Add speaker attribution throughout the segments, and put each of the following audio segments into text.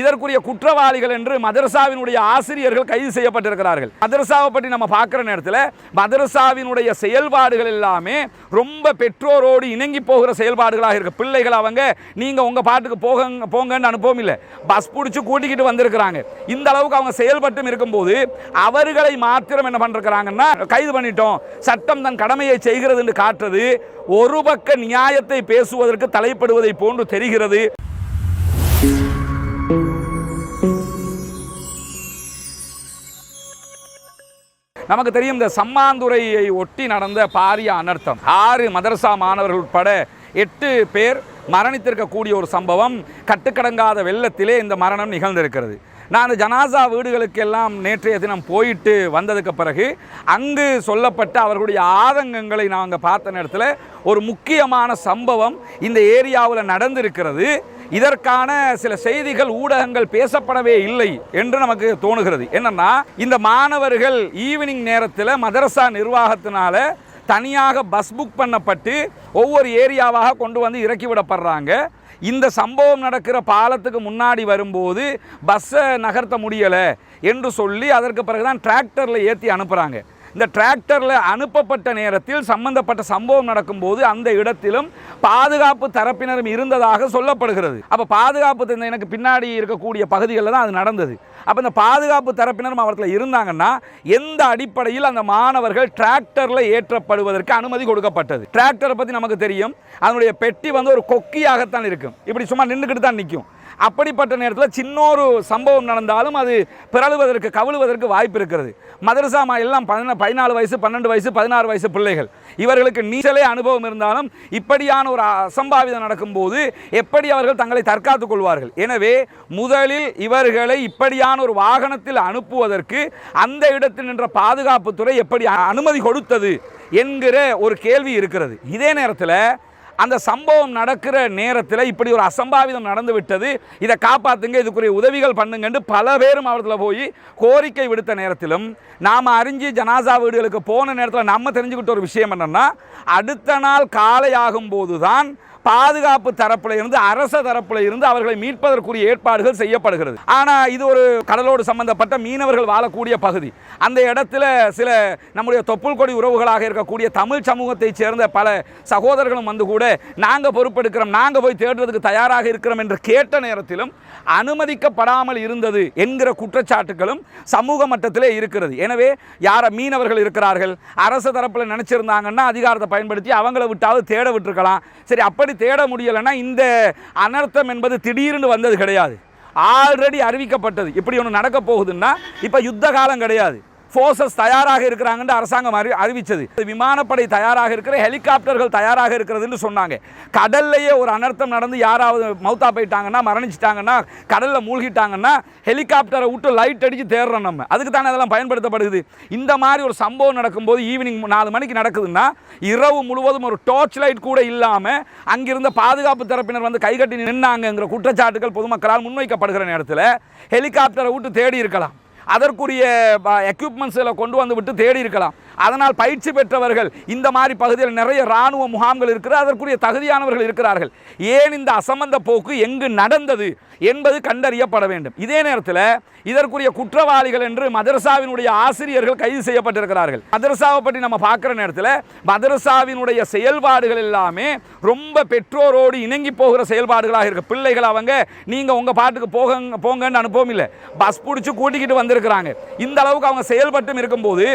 Speaker 1: இதற்குரிய குற்றவாளிகள் என்று மதரசாவினுடைய ஆசிரியர்கள் கைது செய்யப்பட்டிருக்கிறார்கள். மதரசாவை பற்றி நம்ம பார்க்குற நேரத்தில் மதரசாவினுடைய செயல்பாடுகள் எல்லாமே ரொம்ப பெற்றோரோடு இணங்கி போகிற செயல்பாடுகளாக இருக்குது பிள்ளைகள் அவங்க நீங்கள் உங்கள் பாட்டுக்கு போக போங்கன்னு அனுப்பவும் இல்லை. பஸ் பிடிச்சி கூட்டிக்கிட்டு வந்திருக்கிறாங்க. இந்த அளவுக்கு அவங்க செயல்பட்டும் இருக்கும்போது அவர்களை மாத்திரம் என்ன பண்ணிருக்கிறாங்கன்னா கைது பண்ணிட்டோம். சட்டம் தன் கடமையை செய்கிறது என்று காட்டுறது. ஒரு பக்க நியாயத்தை பேசுவதற்கு தலைப்படுவதை போன்று தெரிகிறது. நமக்கு தெரியும் இந்த சம்மாந்துறையை ஒட்டி நடந்த பாரிய அனர்த்தம். ஆறு மதரசா மாணவர்கள் உட்பட எட்டு பேர் மரணித்திருக்கக்கூடிய ஒரு சம்பவம் கட்டுக்கடங்காத வெள்ளத்திலே இந்த மரணம் நிகழ்ந்திருக்கிறது. நான் அந்த ஜனாசா வீடுகளுக்கெல்லாம் நேற்றைய தினம் போயிட்டு வந்ததுக்கு பிறகு அங்கு சொல்லப்பட்ட அவர்களுடைய ஆதங்கங்களை நாங்கள் பார்த்த நேரத்தில் ஒரு முக்கியமான சம்பவம் இந்த ஏரியாவில் நடந்திருக்கிறது. இதற்கான சில செய்திகள் ஊடகங்கள் பேசப்படவே இல்லை என்று நமக்கு தோணுகிறது. என்னன்னா இந்த மாணவர்கள் ஈவினிங் நேரத்தில் மதரசா நிர்வாகத்தினால தனியாக பஸ் புக் பண்ணப்பட்டு ஒவ்வொரு ஏரியாவாக கொண்டு வந்து இறக்கி விடப்படுறாங்க. இந்த சம்பவம் நடக்கிற பாலத்துக்கு முன்னாடி வரும்போது பஸ்ஸை நகர்த்த முடியலை என்று சொல்லி அதற்கு பிறகுதான் டிராக்டரில் ஏற்றி அனுப்புகிறாங்க இந்த டிராக்டரில் அனுப்பப்பட்ட நேரத்தில் சம்பந்தப்பட்ட சம்பவம் நடக்கும்போது அந்த இடத்திலும் பாதுகாப்பு தரப்பினரும் இருந்ததாக சொல்லப்படுகிறது. அப்போ பாதுகாப்பு தந்த எனக்கு பின்னாடி இருக்கக்கூடிய பகுதிகளில் தான் அது நடந்தது. அப்போ இந்த பாதுகாப்பு தரப்பினரும் அவர்களில் இருந்தாங்கன்னா எந்த அடிப்படையில் அந்த மாணவர்கள் டிராக்டரில் ஏற்றப்படுவதற்கு அனுமதி கொடுக்கப்பட்டது? டிராக்டரை பற்றி நமக்கு தெரியும். அதனுடைய பெட்டி வந்து ஒரு கொக்கியாகத்தான் இருக்கும். இப்படி சும்மா நின்றுக்கிட்டு தான் நிற்கும் அப்படிப்பட்ட நேரத்தில் சின்னொரு சம்பவம் நடந்தாலும் அது பிறழுவதற்கு கவிழுவதற்கு வாய்ப்பு இருக்கிறது. மதரசா மா எல்லாம் பதின பதினாலு வயசு பன்னெண்டு வயசு பதினாறு வயசு பிள்ளைகள். இவர்களுக்கு நீச்சலே அனுபவம் இருந்தாலும் இப்படியான ஒரு அசம்பாவிதம் நடக்கும்போது எப்படி அவர்கள் தங்களை தற்காத்துக் கொள்வார்கள்? எனவே முதலில் இவர்களை இப்படியான ஒரு வாகனத்தில் அனுப்புவதற்கு அந்த இடத்தில் நின்ற பாதுகாப்புத்துறை எப்படி அனுமதி கொடுத்தது என்கிற ஒரு கேள்வி இருக்கிறது. இதே நேரத்தில் அந்த சம்பவம் நடக்கிற நேரத்தில் இப்படி ஒரு அசம்பாவிதம் நடந்து விட்டது இதை காப்பாற்றுங்க இதுக்குரிய உதவிகள் பண்ணுங்கன்னு பல பேரும் அவர்களை போய் கோரிக்கை விடுத்த நேரத்திலும் நாம் அறிஞ்சு ஜனாசா வீடுகளுக்கு போன நேரத்தில் நம்ம தெரிஞ்சுக்கிட்ட ஒரு விஷயம் என்னென்னா அடுத்த நாள் காலை ஆகும்போது தான் பாதுகாப்பு தரப்பில் இருந்து அரச தரப்பில் இருந்து அவர்களை மீட்பதற்குரிய ஏற்பாடுகள் செய்யப்படுகிறது. ஆனால் இது ஒரு கடலோடு சம்பந்தப்பட்ட மீனவர்கள் வாழக்கூடிய பகுதி. அந்த இடத்துல சில நம்முடைய தொப்புள் கொடி உறவுகளாக இருக்கக்கூடிய தமிழ் சமூகத்தைச் சேர்ந்த பல சகோதரர்களும் வந்து கூட நாங்கள் பொறுப்பெடுக்கிறோம் நாங்கள் போய் தேடுறதுக்கு தயாராக இருக்கிறோம் என்று கேட்ட நேரத்திலும் அனுமதிக்கப்படாமல் இருந்தது என்கிற குற்றச்சாட்டுகளும் சமூக மட்டத்திலே இருக்கிறது. எனவே யார மீனவர்கள் இருக்கிறார்கள் அரசு தரப்பில் நினச்சிருந்தாங்கன்னா அதிகாரத்தை பயன்படுத்தி அவங்கள விட்டாவது தேட விட்டுருக்கலாம். சரி அப்படி தேட முடியலைன்னா இந்த அனர்த்தம் என்பது திடீர்னு வந்தது கிடையாது. ஆல்ரெடி அறிவிக்கப்பட்டது. இப்படி ஒன்று நடக்க போகுதுன்னா இப்போ யுத்த காலம் கிடையாது. ஃபோர்ஸஸ் தயாராக இருக்கிறாங்கன்னு அரசாங்கம் அறி அறிவித்தது விமானப்படை தயாராக இருக்கிற ஹெலிகாப்டர்கள் தயாராக இருக்கிறதுன்னு சொன்னாங்க. கடல்லையே ஒரு அனர்த்தம் நடந்து யாராவது மௌத்தா போயிட்டாங்கன்னா மரணிச்சிட்டாங்கன்னா கடலில் மூழ்கிட்டாங்கன்னா ஹெலிகாப்டரை விட்டு லைட் அடித்து தேடுறோம் நம்ம. அதுக்கு தானே அதெல்லாம் பயன்படுத்தப்படுது. இந்த மாதிரி ஒரு சம்பவம் நடக்கும்போது ஈவினிங் நாலு மணிக்கு நடக்குதுன்னா இரவு முழுவதும் ஒரு டார்ச் லைட் கூட இல்லாமல் அங்கிருந்த பாதுகாப்பு தரப்பினர் வந்து கைகட்டி நின்னாங்கங்கிற குற்றச்சாட்டுகள் பொதுமக்களால் முன்வைக்கப்படுகிற நேரத்தில் ஹெலிகாப்டரை விட்டு தேடி இருக்கலாம். அதற்குரிய எக்யூப்மெண்ட்ஸில் கொண்டு வந்து விட்டு தேடி இருக்கலாம் அதனால் பயிற்சி பெற்றவர்கள் இந்த மாதிரி பகுதியில் நிறைய இராணுவ முகாம்கள் இருக்கிறது அதற்குரிய தகுதியானவர்கள் இருக்கிறார்கள். ஏன் இந்த அசம்பந்த போக்கு எங்கு நடந்தது என்பது கண்டறியப்பட வேண்டும். இதே நேரத்தில் இதற்குரிய குற்றவாளிகள் என்று மதரசாவினுடைய ஆசிரியர்கள் கைது செய்யப்பட்டிருக்கிறார்கள். மதரசாவை பற்றி நம்ம பார்க்குற நேரத்தில் மதரசாவினுடைய செயல்பாடுகள் எல்லாமே ரொம்ப பெற்றோரோடு இணங்கி போகிற செயல்பாடுகளாக இருக்கு. பிள்ளைகள் அவங்க நீங்கள் உங்கள் பாட்டுக்கு போக போங்கன்னு அனுப்பவும் இல்லை. பஸ் பிடிச்சி கூட்டிக்கிட்டு வந்திருக்கிறாங்க. இந்த அளவுக்கு அவங்க செயல்பட்டும் இருக்கும்போது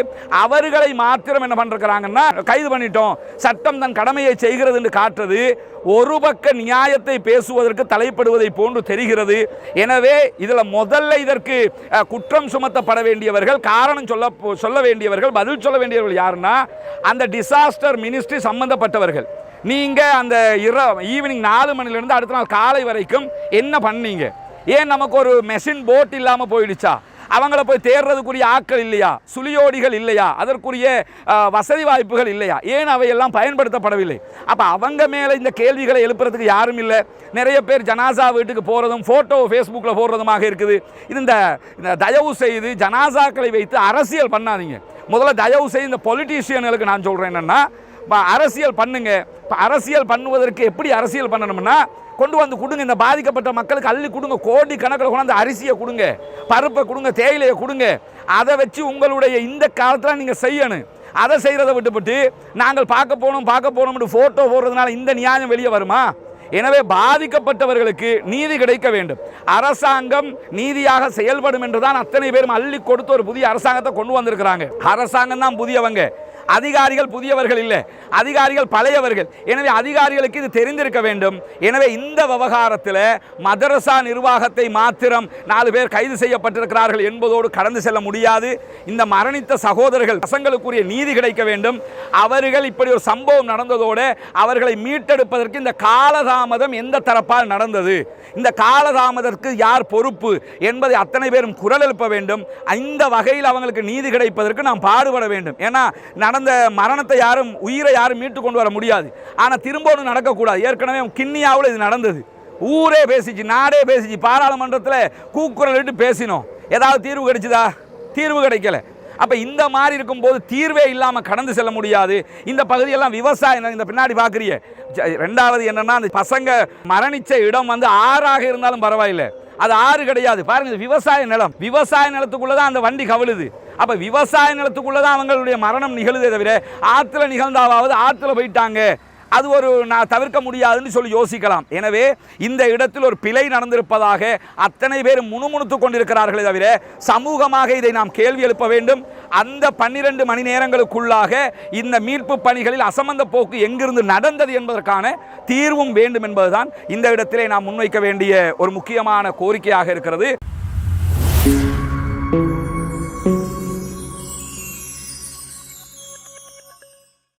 Speaker 1: அவர்களை மாத்திரம் என்ன பண்ணிருக்கிறாங்கன்னா கைது பண்ணிட்டோம். சட்டம் தன் கடமையை செய்கிறது என்று காட்டுறது ஒரு பக்க நியாயத்தை பேசுவதற்கு தலைப்படுவதை போன்று தெரிகிறது. எனவே இதில் முதல்ல இதற்கு குற்றம் சுமத்தப்பட வேண்டியவர்கள் காரணம் சொல்ல சொல்ல வேண்டியவர்கள் பதில் சொல்ல வேண்டியவர்கள் யாருன்னா அந்த டிசாஸ்டர் மினிஸ்ட்ரி சம்பந்தப்பட்டவர்கள். நீங்கள் அந்த இர ஈவினிங் நாலு மணிலேருந்து அடுத்த நாள் காலை வரைக்கும் என்ன பண்ணீங்க? ஏன் நமக்கு ஒரு மெஷின் போட் இல்லாமல் போயிடுச்சா? அவங்கள போய் தேடுறதுக்குரிய ஆட்கள் இல்லையா? சுழியோடிகள் இல்லையா? அதற்குரிய வசதி வாய்ப்புகள் இல்லையா? ஏன் அவையெல்லாம் பயன்படுத்தப்படவில்லை? அப்போ அவங்க மேலே இந்த கேள்விகளை எழுப்புறதுக்கு யாரும் இல்லை. நிறைய பேர் ஜனாசா வீட்டுக்கு போகிறதும் ஃபோட்டோ ஃபேஸ்புக்கில் போடுறதுமாக இருக்குது. இது இந்த இந்த தயவு செய்து ஜனாசாக்களை வைத்து அரசியல் பண்ணாதீங்க. முதல்ல தயவு செய்து இந்த பொலிட்டீஷியன்களுக்கு நான் சொல்கிறேன் என்னென்னா இப்போ அரசியல் பண்ணுங்க. இப்போ அரசியல் பண்ணுவதற்கு எப்படி அரசியல் பண்ணணும்னா கொண்டு வந்து கொடுங்க. இந்த பாதிக்கப்பட்ட மக்களுக்கு அள்ளி கொடுங்க. கோடி கணக்கில் கொண்டாந்து அரிசியை கொடுங்க. பருப்பை கொடுங்க. தேயிலையை கொடுங்க. அதை வச்சு உங்களுடைய இந்த காலத்தில் நீங்கள் செய்யணும். அதை செய்கிறத விட்டுப்பட்டு நாங்கள் பார்க்க போனோம் பார்க்க போனோம்னு ஃபோட்டோ போடுறதுனால இந்த நியாயம் வெளியே வருமா? எனவே பாதிக்கப்பட்டவர்களுக்கு நீதி கிடைக்க வேண்டும். அரசாங்கம் நீதியாக செயல்படும் என்றுதான் அத்தனை பேரும் அள்ளி கொடுத்து ஒரு புதிய அரசாங்கத்தை கொண்டு வந்திருக்கிறாங்க. அரசாங்கம் தான் புதியவங்க. அதிகாரிகள் புதியவர்கள் இல்லை. அதிகாரிகள் பழையவர்கள். எனவே அதிகாரிகளுக்கு இது தெரிந்திருக்க வேண்டும். எனவே இந்த விவகாரத்தில் மதரசா நிர்வாகத்தை மாத்திரம் நாலு பேர் கைது செய்யப்பட்டிருக்கிறார்கள் என்பதோடு கடந்து செல்ல முடியாது. இந்த மரணித்த சகோதரர்கள் பசங்களுக்குரிய நீதி கிடைக்க வேண்டும். அவர்கள் இப்படி ஒரு சம்பவம் நடந்ததோடு அவர்களை மீட்டெடுப்பதற்கு இந்த காலதாமதம் எந்த தரப்பால் நடந்தது? இந்த காலதாமதற்கு யார் பொறுப்பு என்பதை அத்தனை பேரும் குரல் எழுப்ப வேண்டும். இந்த வகையில் அவங்களுக்கு நீதி கிடைப்பதற்கு நாம் பாடுபட வேண்டும். ஏன்னா நடந்த மரணத்தை யாரும் உயிரை யாரும் மீட்டு கொண்டு வர முடியாது. ஆனால் திரும்ப ஒன்று நடக்கக்கூடாது. ஏற்கனவே கிண்ணியாவில் இது நடந்தது. ஊரே பேசிச்சு நாடே பேசிச்சு. பாராளுமன்றத்தில் கூக்குரல் பேசினோம். ஏதாவது தீர்வு கிடைச்சதா? தீர்வு கிடைக்கல. அப்போ இந்த மாதிரி இருக்கும்போது தீர்வே இல்லாமல் கடந்து செல்ல முடியாது. இந்த பகுதியெல்லாம் விவசாயம் இந்த பின்னாடி பார்க்குறீங்க ரெண்டாவது என்னன்னா அந்த பசங்க மரணிச்ச இடம் வந்து ஆறாக இருந்தாலும் பரவாயில்லை. அது ஆறு கிடையாது. பாருங்கள் விவசாய நிலம். விவசாய நிலத்துக்குள்ளே தான் அந்த வண்டி கவிழுது. அப்போ விவசாய நிலத்துக்குள்ளே தான் அவங்களுடைய மரணம் நிகழுதே தவிர ஆற்றுல நிகழ்ந்தாவது ஆற்றுல போயிட்டாங்க. அது ஒரு நான் தவிர்க்க முடியாதுன்னு சொல்லி யோசிக்கலாம். எனவே இந்த இடத்தில் ஒரு பிழை நடந்திருப்பதாக அத்தனை பேர் முணுமுணுத்து கொண்டிருக்கிறார்களே தவிர சமூகமாக இதை நாம் கேள்வி எழுப்ப வேண்டும். அந்த பன்னிரண்டு மணி நேரங்களுக்குள்ளாக இந்த மீட்பு பணிகளில் அசமந்த போக்கு எங்கிருந்து நடந்தது என்பதற்கான தீர்வும் வேண்டும் என்பதுதான் இந்த இடத்திலே நாம் முன்வைக்க வேண்டிய ஒரு முக்கியமான கோரிக்கையாக இருக்கிறது.